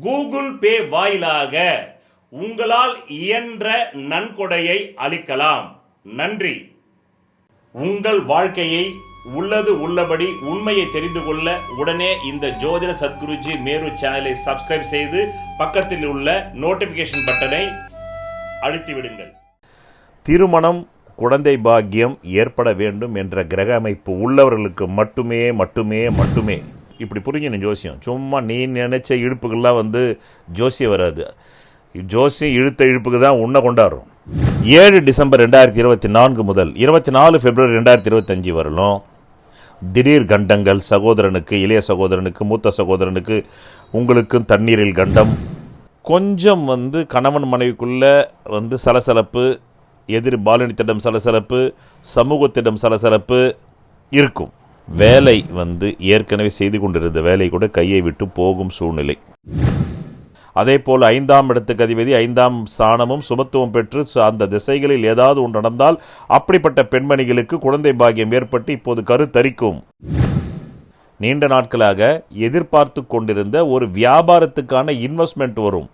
Google Pay வாயிலாக உங்களால் இயன்ற நன்கொடையை அளிக்கலாம். நன்றி. உங்கள் வாழ்க்கையை உள்ளது உள்ளபடி உண்மையை தெரிந்து கொள்ள உடனே இந்த ஜோதிட சத்குருஜி மேரு சேனலை சப்ஸ்கிரைப் செய்து பக்கத்தில் உள்ள நோட்டிபிகேஷன் பட்டனை அழுத்திவிடுங்கள். திருமணம் குழந்தை பாக்கியம் ஏற்பட வேண்டும் என்ற கிரக அமைப்பு உள்ளவர்களுக்கு மட்டுமே மட்டுமே மட்டுமே. இப்படி புரிஞ்சுணும் ஜோசியம். சும்மா நீ நினைச்ச இழுப்புகள்லாம் வந்து ஜோசியம் வராது. ஜோசியம் இழுத்த இழுப்புக்கு தான் உன்னை கொண்டாடுறோம். ஏழு டிசம்பர் ரெண்டாயிரத்தி இருபத்தி நான்கு முதல் இருபத்தி நாலு பிப்ரவரி ரெண்டாயிரத்தி இருபத்தஞ்சி வரலும் திடீர் கண்டங்கள் சகோதரனுக்கு இளைய சகோதரனுக்கு மூத்த சகோதரனுக்கு உங்களுக்கும் தண்ணீரில் கண்டம். கொஞ்சம் வந்து கணவன் மனைவிக்குள்ள வந்து சலசலப்பு எதிர் பாலினத்திடம் சலசலப்பு சமூகத்திடம் சலசலப்பு இருக்கும். வேலை வந்து ஏற்கனவே செய்து கொண்டிருந்த வேலை கூட கையை விட்டு போகும் சூழ்நிலை. அதே போல் ஐந்தாம் இடத்துக்கு அதிபதி ஐந்தாம் ஸ்தானமும் சுபத்துவம் பெற்று ச- அந்த திசைகளில் ஏதாவது ஒன்று நடந்தால் அப்படிப்பட்ட பெண்மணிகளுக்கு குழந்தை பாகியம் ஏற்பட்டு இப்போது கருத்தரிக்கும் நீண்ட நாட்களாக எதிர்பார்த்து கொண்டிருந்த ஒரு வியாபாரத்துக்கான இன்வெஸ்ட்மெண்ட் வரும்.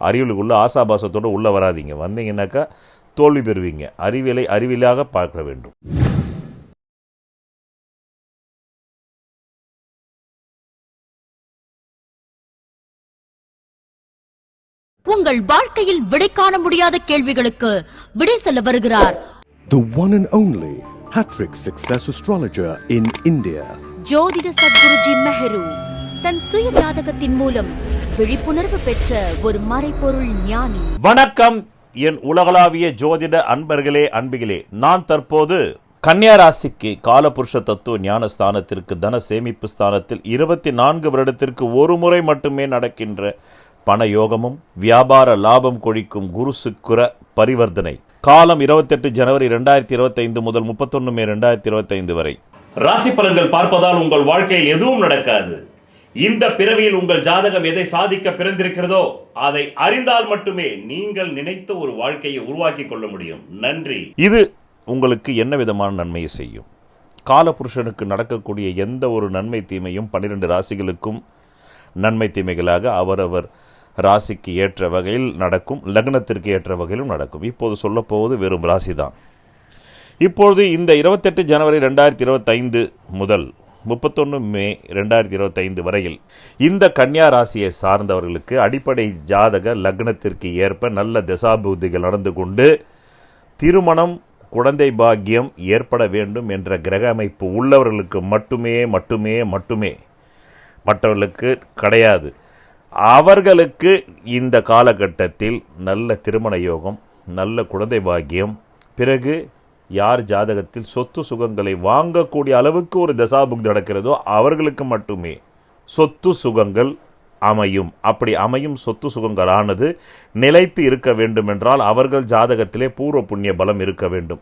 அறிவியலுக்குள்ள ஆசாபாசத்தோடு உள்ளே வராதீங்க. வந்தீங்கன்னாக்கா தோல்வி பெறுவீங்க. அறிவியலை அறிவியலாக பார்க்க வேண்டும். உங்கள் வாழ்க்கையில் விடை காண முடியாத கேள்விகளுக்கு விடை சொல்ல வருகிறார். The one and only Hattrick Success Astrologer in India. ஜோதிட சத்குருஜி மெஹரு தன் சுய ஜாதகத்தின் மூலம் விழிப்புணர்வு பெற்ற ஒரு மறைபொருள் ஞானி. வணக்கம். என் உலகளாவிய ஜோதிட அன்பர்களே அன்பிகளே நான் தற்போது கன்னியா ராசிக்கு காலபுருஷ தத்துவ ஞான ஸ்தானத்திற்கு தன சேமிப்பு ஸ்தானத்தில் இருபத்தி நான்கு வருடத்திற்கு ஒரு முறை மட்டுமே நடக்கின்ற பண யோகமும் வியாபார லாபம் கொழிக்கும் குரு சுக்கிர பரிவர்த்தனை. காலம் இருபத்தெட்டு ஜனவரி ரெண்டாயிரத்தி இருபத்தைந்து முதல் முப்பத்தொன்று மே ரெண்டாயிரத்தி இருபத்தைந்து வரை. ராசி பலன்கள் பார்ப்பதால் உங்கள் வாழ்க்கையில் எதுவும் நடக்காது. இந்த பிறவியில் உங்கள் ஜாதகம் எதை சாதிக்க பிறந்திருக்கிறதோ அதை அறிந்தால் மட்டுமே நீங்கள் நினைத்த ஒரு வாழ்க்கையை உருவாக்கி கொள்ள முடியும். நன்றி. இது உங்களுக்கு என்ன விதமான நன்மையை செய்யும்? காலபுருஷனுக்கு நடக்கக்கூடிய எந்த ஒரு நன்மை தீமையும் பன்னிரெண்டு ராசிகளுக்கும் நன்மை தீமைகளாக அவரவர் ராசிக்கு ஏற்ற வகையில் நடக்கும் லக்னத்திற்கு ஏற்ற வகையிலும் நடக்கும். இப்போது சொல்லப்போவது வெறும் ராசிதான். இப்பொழுது இந்த இருபத்தெட்டு ஜனவரி ரெண்டாயிரத்தி இருபத்தைந்து முதல் முப்பத்தொன்று மே ரெண்டாயிரத்தி இருபத்தைந்து வரையில் இந்த கன்னியா ராசியை சார்ந்தவர்களுக்கு அடிப்படை ஜாதக லக்னத்திற்கு ஏற்ப நல்ல திசாபூதிகள் நடந்து கொண்டு திருமணம் குழந்தை பாக்கியம் ஏற்பட வேண்டும் என்ற கிரக அமைப்பு உள்ளவர்களுக்கு மட்டுமே மட்டுமே மட்டுமே. மற்றவர்களுக்கு கிடையாது. அவர்களுக்கு இந்த காலகட்டத்தில் நல்ல திருமண யோகம் நல்ல குழந்தை பாக்கியம் பிறகு யார் ஜாதகத்தில் சொத்து சுகங்களை வாங்கக்கூடிய அளவுக்கு ஒரு தசாபுக் நடக்கிறதோ அவர்களுக்கு மட்டுமே சொத்து சுகங்கள் அமையும். அப்படி அமையும் சொத்து சுகங்களானது நிலைத்து இருக்க வேண்டுமென்றால் அவர்கள் ஜாதகத்திலே பூர்வ புண்ணிய பலம் இருக்க வேண்டும்.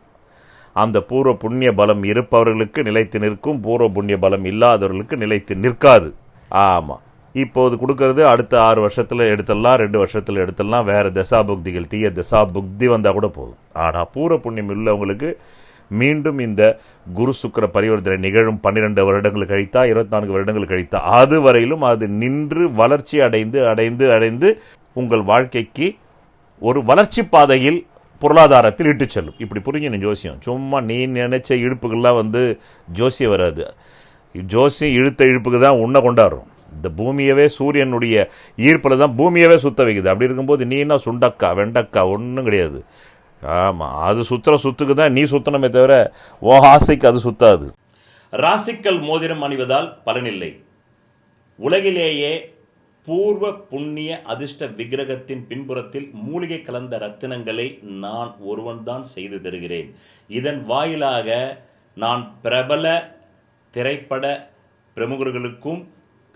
அந்த பூர்வ புண்ணிய பலம் இருப்பவர்களுக்கு நிலைத்து நிற்கும் பூர்வ புண்ணிய பலம் இல்லாதவர்களுக்கு நிலைத்து நிற்காது. ஆமாம் இப்போது கொடுக்கறது அடுத்த ஆறு வருஷத்தில் எடுத்துடலாம் ரெண்டு வருஷத்தில் எடுத்துடலாம். வேறு தசாபுக்திகள் தீய தசாபுக்தி வந்தால் கூட போதும். ஆனால் பூர்வ புண்ணியம் உள்ளவங்களுக்கு மீண்டும் இந்த குரு சுக்கிர பரிவர்த்தனை நிகழும் பன்னிரெண்டு வருடங்கள் கழித்தா இருபத்தி நான்கு வருடங்கள் கழித்தா அது வரையிலும் அது நின்று வளர்ச்சி அடைந்து அடைந்து அடைந்து உங்கள் வாழ்க்கைக்கு ஒரு வளர்ச்சி பாதையில் பொருளாதாரத்தில் இட்டு செல்லும். இப்படி புரிஞ்சுணும் ஜோசியம். சும்மா நீ நினைச்ச இழுப்புகள்லாம் வந்து ஜோசியம் வராது. ஜோசியம் இழுத்த இழுப்புக்கு தான் உன்னை கொண்டாடுறோம். இந்த பூமியவே சூரியனுடைய ஈர்ப்பில் தான் பூமியவே சுத்த வைக்குது. அப்படி இருக்கும்போது நீ என்ன சுண்டக்கா வெண்டக்கா ஒன்றும் கிடையாது. ஆமாம் அது சுற்றுற சுத்துக்கு தான் நீ சுத்தணுமே தவிர ஓ ஆசைக்கு அது சுத்தாது. ராசிக்கல் மோதிரம் அணிவதால் பலனில்லை. உலகிலேயே பூர்வ புண்ணிய அதிர்ஷ்ட விக்கிரகத்தின் பின்புறத்தில் மூலிகை கலந்த ரத்தினங்களை நான் ஒருவன்தான் செய்து தருகிறேன். இதன் வாயிலாக நான் பிரபல திரைப்பட பிரமுகர்களுக்கும்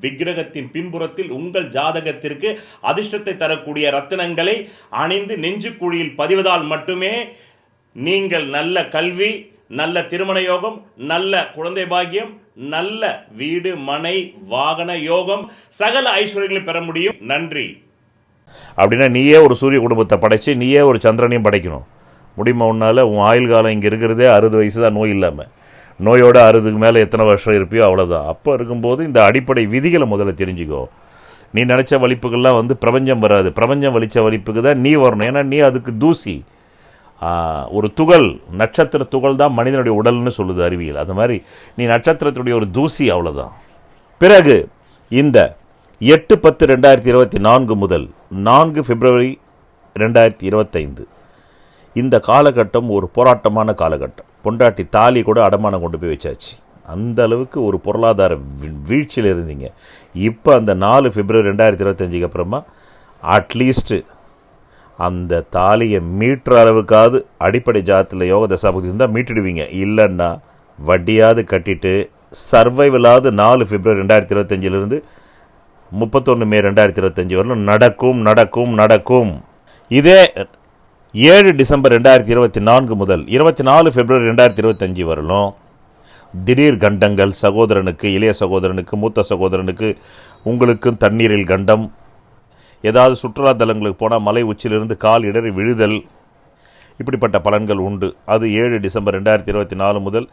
விக்கிரகத்தின் பின்புறத்தில் உங்கள் ஜாதகத்திற்கு அதிர்ஷ்டத்தை தரக்கூடிய ரத்தினங்களை அணிந்து நெஞ்சுக்குழியில் பதிவதால் மட்டுமே நீங்கள் நல்ல கல்வி நல்ல திருமண யோகம் நல்ல குழந்தை பாக்கியம் நல்ல வீடு மனை வாகன யோகம் சகல ஐஸ்வர்யங்களை பெற முடியும். நன்றி. அப்படின்னா நீயே ஒரு சூரிய குடும்பத்தை படைச்சு நீயே ஒரு சந்திரனையும் படைக்கணும். முடியுமா உன்னால்? உன் ஆயுள் காலம் இங்கே இருக்கிறதே அறுபது வயசு தான் நோய் இல்லாமல் நோயோட அறுபதுக்கு மேலே எத்தனை வருஷம் இருப்பியோ அவ்வளோதான் அப்போ இருக்கும்போது இந்த அடிப்படை விதிகளை முதல்ல தெரிஞ்சுக்கோ. நீ நினச்ச வலிப்புகள்லாம் வந்து பிரபஞ்சம் வராது. பிரபஞ்சம் வலித்த வலிப்புக்கு தான் நீ வரணும். ஏன்னா நீ அதுக்கு தூசி. ஒரு துகள் நட்சத்திர துகள் தான் மனிதனுடைய உடல்னு சொல்லுது அறிவியல். அது மாதிரி நீ நட்சத்திரத்துடைய ஒரு தூசி அவ்வளோதான் பிறகு இந்த எட்டு பத்து ரெண்டாயிரத்தி இருபத்தி நான்கு முதல் நான்கு பிப்ரவரி ரெண்டாயிரத்தி இருபத்தைந்து. இந்த காலகட்டம் ஒரு போராட்டமான காலகட்டம். பொண்டாட்டி தாலி கூட அடமானம் கொண்டு போய் வச்சாச்சு. அந்த அளவுக்கு ஒரு பொருளாதார வீழ்ச்சியில் இருந்தீங்க. இப்போ அந்த நாலு பிப்ரவரி ரெண்டாயிரத்தி இருபத்தஞ்சுக்கு அப்புறமா அட்லீஸ்ட்டு அந்த தாலியை மீட்டுற அளவுக்காவது அடிப்படை ஜாத்தில் யோக தசாபுக்தி இருந்தால் மீட்டுடுவீங்க. இல்லைன்னா வட்டியாவது கட்டிட்டு சர்வைவலாவது நாலு பிப்ரவரி ரெண்டாயிரத்தி இருபத்தஞ்சிலிருந்து முப்பத்தொன்று மே ரெண்டாயிரத்தி இருபத்தஞ்சி வரலும் நடக்கும் நடக்கும் நடக்கும். இதே ஏழு டிசம்பர் ரெண்டாயிரத்தி இருபத்தி நான்கு முதல் இருபத்தி நாலு பிப்ரவரி ரெண்டாயிரத்தி இருபத்தஞ்சி வரலும் திடீர் கண்டங்கள் சகோதரனுக்கு இளைய சகோதரனுக்கு மூத்த சகோதரனுக்கு உங்களுக்கும் தண்ணீரில் கண்டம் ஏதாவது சுற்றுலா தலங்களுக்கு போனால் மலை உச்சியிலிருந்து கால் இடறி விழுதல் இப்படிப்பட்ட பலன்கள் உண்டு. அது ஏழு டிசம்பர் ரெண்டாயிரத்தி இருபத்தி நாலு முதல்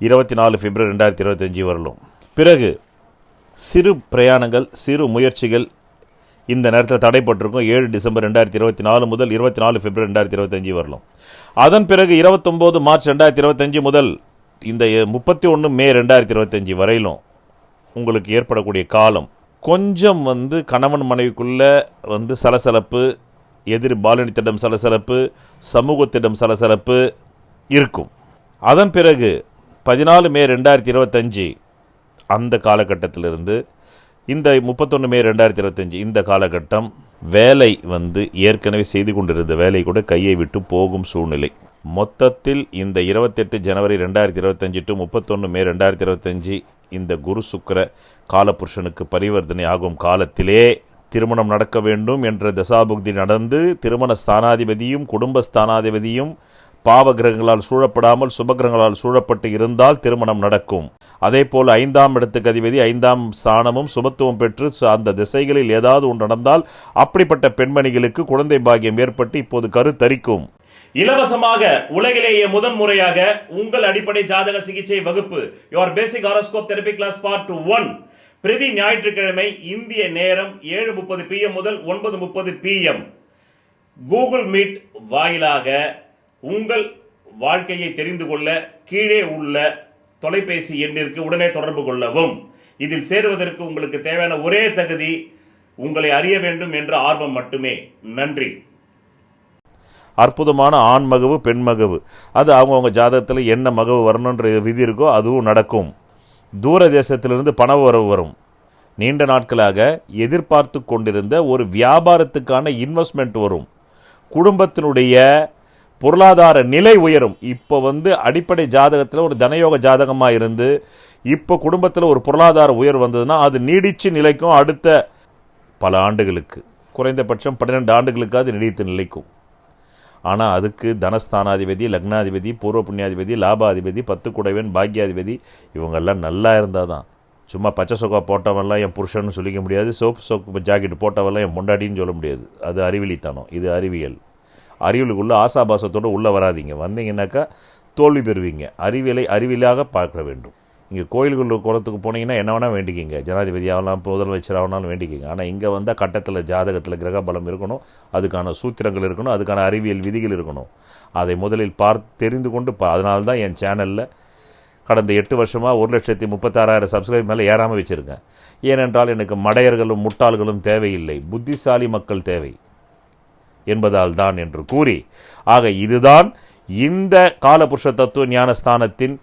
இருபத்தி நாலு பிப்ரவரி ரெண்டாயிரத்தி இருபத்தஞ்சி வரலும். பிறகு சிறு பிரயாணங்கள் சிறு முயற்சிகள் இந்த நேரத்தில் தடைப்பட்டிருக்கும் ஏழு டிசம்பர் ரெண்டாயிரத்தி இருபத்தி நாலு முதல் இருபத்தி நாலு பிப்ரவரி ரெண்டாயிரத்தி இருபத்தஞ்சி வரலாம். அதன் பிறகு இருபத்தொம்போது மார்ச் ரெண்டாயிரத்தி இருபத்தஞ்சி முதல் இந்த முப்பத்தி ஒன்று மே ரெண்டாயிரத்தி இருபத்தஞ்சி வரையிலும் உங்களுக்கு ஏற்படக்கூடிய காலம். கொஞ்சம் வந்து கணவன் மனைவிக்குள்ள வந்து சலசலப்பு எதிர் பாலினத்திடம் சலசலப்பு சமூகத்திடம் சலசலப்பு இருக்கும். அதன் பிறகு பதினாலு மே ரெண்டாயிரத்தி இருபத்தஞ்சி அந்த காலகட்டத்திலிருந்து இந்த முப்பத்தொன்று மே ரெண்டாயிரத்தி இருபத்தஞ்சி இந்த காலகட்டம் வேலை வந்து ஏற்கனவே செய்து கொண்டிருந்த வேலை கூட கையை விட்டு போகும் சூழ்நிலை. மொத்தத்தில் இந்த இருபத்தெட்டு ஜனவரி ரெண்டாயிரத்தி இருபத்தஞ்சி டு முப்பத்தொன்று மே ரெண்டாயிரத்தி இருபத்தஞ்சி இந்த குரு சுக்கர காலபுருஷனுக்கு பரிவர்த்தனை ஆகும் காலத்திலே திருமணம் நடக்க வேண்டும் என்ற தசாபுக்தி நடந்து திருமண ஸ்தானாதிபதியும் குடும்ப ஸ்தானாதிபதியும் பாவகிரகங்களால் சூழப்படாமல் சுபகிரகங்களால் சூழப்பட்டு இருந்தால் திருமணம் நடக்கும். அதே போல் ஐந்தாம் இடத்துக்கு அதிபதி ஐந்தாம் ஸ்தானமும் சுபத்துவம் பெற்று ச- அந்த திசைகளில் ஏதாவது ஒன்று நடந்தால் அப்படிப்பட்ட பெண்மணிகளுக்கு குழந்தை பாகியம் ஏற்பட்டு இப்போது கருத்தரிக்கும். இலவசமாக உலகிலேயே முதன் முறையாக உங்கள் அடிப்படை ஜாதக சிகிச்சை வகுப்பு your basic horoscope therapy class part one பிரதி ஞாயிற்றுக்கிழமை இந்திய நேரம் ஏழு முப்பது பிஎம் முதல் ஒன்பது முப்பது பிஎம் கூகுள் மீட் வாயிலாக உங்கள் வாழ்க்கையை தெரிந்து கொள்ள கீழே உள்ள தொலைபேசி எண்ணிற்கு உடனே தொடர்பு கொள்ளவும். இதில் சேருவதற்கு உங்களுக்கு தேவையான ஒரே தகுதி உங்களை அறிய வேண்டும் என்ற ஆர்வம் மட்டுமே. நன்றி. அற்புதமான ஆண் மகவு பெண் மகவு. அது அவங்கவுங்க ஜாதகத்தில் என்ன மகவு வரணுன்ற விதி இருக்கோ அதுவும் நடக்கும். தூர தேசத்திலிருந்து பண வரவு வரும். நீண்ட நாட்களாக எதிர்பார்த்து கொண்டிருந்த ஒரு வியாபாரத்துக்கான இன்வெஸ்ட்மெண்ட் வரும். குடும்பத்தினுடைய பொருளாதார நிலை உயரும். இப்போ வந்து அடிப்படை ஜாதகத்தில் ஒரு தனயோக ஜாதகமாக இருந்து இப்போ குடும்பத்தில் ஒரு பொருளாதார உயர்வு வந்ததுன்னா அது நீடிச்சு நிலைக்கும் அடுத்த பல ஆண்டுகளுக்கு. குறைந்தபட்சம் பன்னிரெண்டு ஆண்டுகளுக்கு அது நீடித்து நிலைக்கும். ஆனால் அதுக்கு தனஸ்தானாதிபதி லக்னாதிபதி பூர்வ புண்ணியாதிபதி லாபாதிபதி பத்து குடைவன் பாக்யாதிபதி இவங்கெல்லாம் நல்லா இருந்தால் தான் சும்மா பச்சை சொக்கா போட்டவெல்லாம் என் புருஷன்னு சொல்லிக்க முடியாது. சோப்பு சோப்பு ஜாக்கெட் போட்டவெல்லாம் என் பொண்டாட்டின்னு சொல்ல முடியாது. அது அறிவிலித்தனம். இது அறிவியல். அறிவியலுக்குள்ளே ஆசாபாசத்தோடு உள்ளே வராதீங்க. வந்தீங்கன்னாக்கா தோல்வி பெறுவீங்க. அறிவியலை அறிவியலாக பார்க்க வேண்டும். இங்கே கோயில்கள் குளத்துக்கு போனீங்கன்னா என்ன வேணால் வேண்டிக்கிங்க. ஜனாதிபதி ஆகலாம் முதலமைச்சர் ஆகலாம்னு வேண்டிக்கிங்க. ஆனால் இங்கே வந்தால் கட்டத்தில் ஜாதகத்தில் கிரக பலம் இருக்கணும் அதுக்கான சூத்திரங்கள் இருக்கணும் அதுக்கான அறிவியல் விதிகள் இருக்கணும். அதை முதலில் பார்த்து தெரிந்து கொண்டு பா அதனால தான் என் சேனலில் கடந்த எட்டு வருஷமாக ஒரு லட்சத்தி முப்பத்தாறாயிரம் சப்ஸ்கிரைப் மேலே ஏறாமல் வச்சுருக்கேன். ஏனென்றால் எனக்கு மடையர்களும் முட்டாள்களும் தேவையில்லை. புத்திசாலி மக்கள் தேவை. என்பதால் தான் என்று கூறி ஆக இதுதான் இந்த காலபுருஷ தத்துவ ஞானஸ்தானத்தின்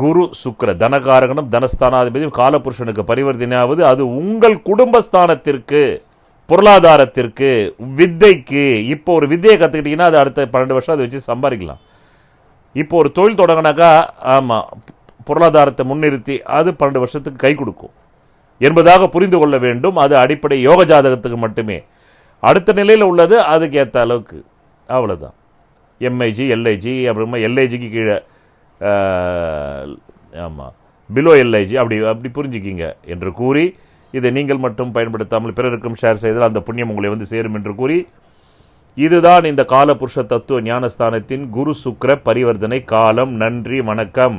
குரு சுக்கர தனகாரகனும் தனஸ்தானாதிபதியும் காலபுருஷனுக்கு பரிவர்த்தனையாவது அது உங்கள் குடும்பஸ்தானத்திற்கு பொருளாதாரத்திற்கு வித்தைக்கு. இப்போ ஒரு வித்தையை கற்றுக்கிட்டிங்கன்னா அது அடுத்த பன்னெண்டு வருஷம் அதை வச்சு சம்பாதிக்கலாம். இப்போ ஒரு தொழில் தொடங்கினாக்கா ஆமாம் பொருளாதாரத்தை முன்னிறுத்தி அது பன்னெண்டு வருஷத்துக்கு கை கொடுக்கும். என்பதாக புரிந்து கொள்ள வேண்டும். அது அடிப்படை யோக ஜாதகத்துக்கு மட்டுமே. அடுத்த நிலையில் உள்ளது அதுக்கு ஏற்ற அளவுக்கு அவ்வளோதான் எம்ஐஜி எல்ஐஜி அப்புறமா எல்ஐஜிக்கு கீழே ஆமாம் பிலோ எல்ஐஜி அப்படி அப்படி புரிஞ்சுக்கிங்க என்று கூறி இதை நீங்கள் மட்டும் பயன்படுத்தாமல் பிறருக்கும் ஷேர் செய்தால் அந்த புண்ணியம் உங்களை வந்து சேரும் என்று கூறி இதுதான் இந்த காலபுருஷ தத்துவ ஞானஸ்தானத்தின் குரு சுக்கர பரிவர்த்தனை காலம். நன்றி வணக்கம்.